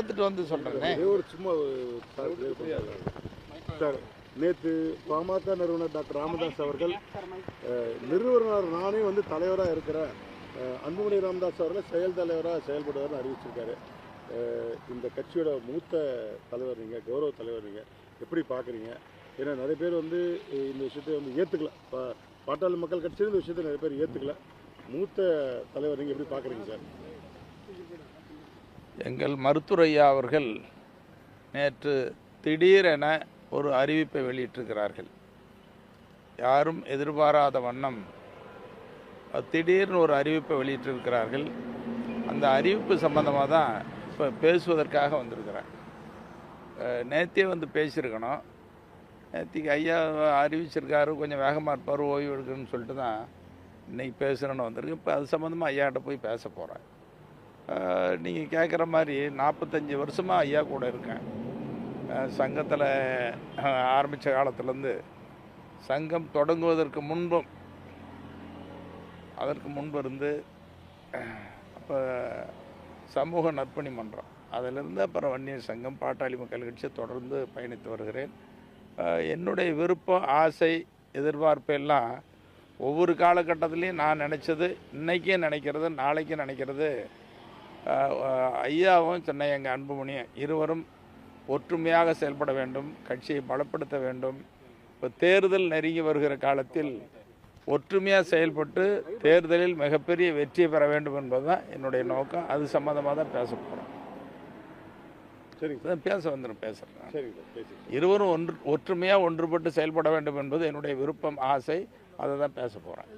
பார்த்துட்டு வந்து சொல்கிறேன் ஒரு சும்மா சார் நேற்று பாமக நிறுவனர் டாக்டர் ராமதாஸ் அவர்கள் நிறுவனர் நானே வந்து தலைவராக இருக்கிறேன் அன்புமணி ராமதாஸ் அவர்கள் செயல் தலைவராக செயல்படுவார்னு அறிவிச்சிருக்காரு. இந்த கட்சியோட மூத்த தலைவர் நீங்கள் கௌரவ தலைவர் நீங்கள் எப்படி பார்க்குறீங்க ஏன்னா நிறைய பேர் வந்து இந்த விஷயத்தை வந்து ஏற்றுக்கல பா- பாட்டாளி மக்கள் கட்சியில் இந்த விஷயத்தை நிறைய பேர் ஏற்றுக்கல மூத்த தலைவர் நீங்கள் எப்படி பார்க்குறீங்க சார்? எங்கள் மருத்துவரையா அவர்கள் நேற்று திடீரென ஒரு அறிவிப்பை வெளியிட்டிருக்கிறார்கள். யாரும் எதிர்பாராத வண்ணம் திடீர்னு ஒரு அறிவிப்பை வெளியிட்டிருக்கிறார்கள். அந்த அறிவிப்பு சம்பந்தமாக தான் இப்போ பேசுவதற்காக வந்திருக்கிறேன். நேற்றே வந்து பேசியிருக்கணும். நேற்றுக்கு ஐயா அறிவிச்சிருக்காரு கொஞ்சம் வேகமாக இருப்பார் ஓய்வு எடுக்கணும்னு சொல்லிட்டு தான் இன்றைக்கி பேசுகிறேன்னு வந்திருக்கு. இப்போ அது சம்மந்தமாக ஐயாட்ட போய் பேச போகிறேன் நீங்கள் கேட்குற மாதிரி நாற்பத்தஞ்சு வருஷமாக ஐயா கூட இருக்கேன். சங்கத்தில் ஆரம்பித்த காலத்துலேருந்து சங்கம் தொடங்குவதற்கு முன்பும் அதற்கு முன்பு இருந்து அப்போ சமூக நற்பணி மன்றம். அதிலிருந்து அப்புறம் வன்னியர் சங்கம் பாட்டாளி மக்கள் கட்சி தொடர்ந்து பயணித்து வருகிறேன். என்னுடைய விருப்பம் ஆசை எதிர்பார்ப்பு எல்லாம் ஒவ்வொரு காலகட்டத்திலையும் நான் நினச்சது இன்றைக்கும் நினைக்கிறது நாளைக்கும் நினைக்கிறது ஐயாவும் சென்னை எங்கள் அன்புமணியும் இருவரும் ஒற்றுமையாக செயல்பட வேண்டும் கட்சியை பலப்படுத்த வேண்டும். இப்போ தேர்தல் நெருங்கி வருகிற காலத்தில் ஒற்றுமையாக செயல்பட்டு தேர்தலில் மிகப்பெரிய வெற்றி பெற வேண்டும் என்பதுதான் என்னுடைய நோக்கம். அது சம்மந்தமாக தான் பேச போகிறோம் பேச வந்துடும் பேசுகிறேன் இருவரும் ஒன்று ஒற்றுமையாக ஒன்றுபட்டு செயல்பட வேண்டும் என்பது என்னுடைய விருப்பம் ஆசை. அதை தான் பேச போகிறேன்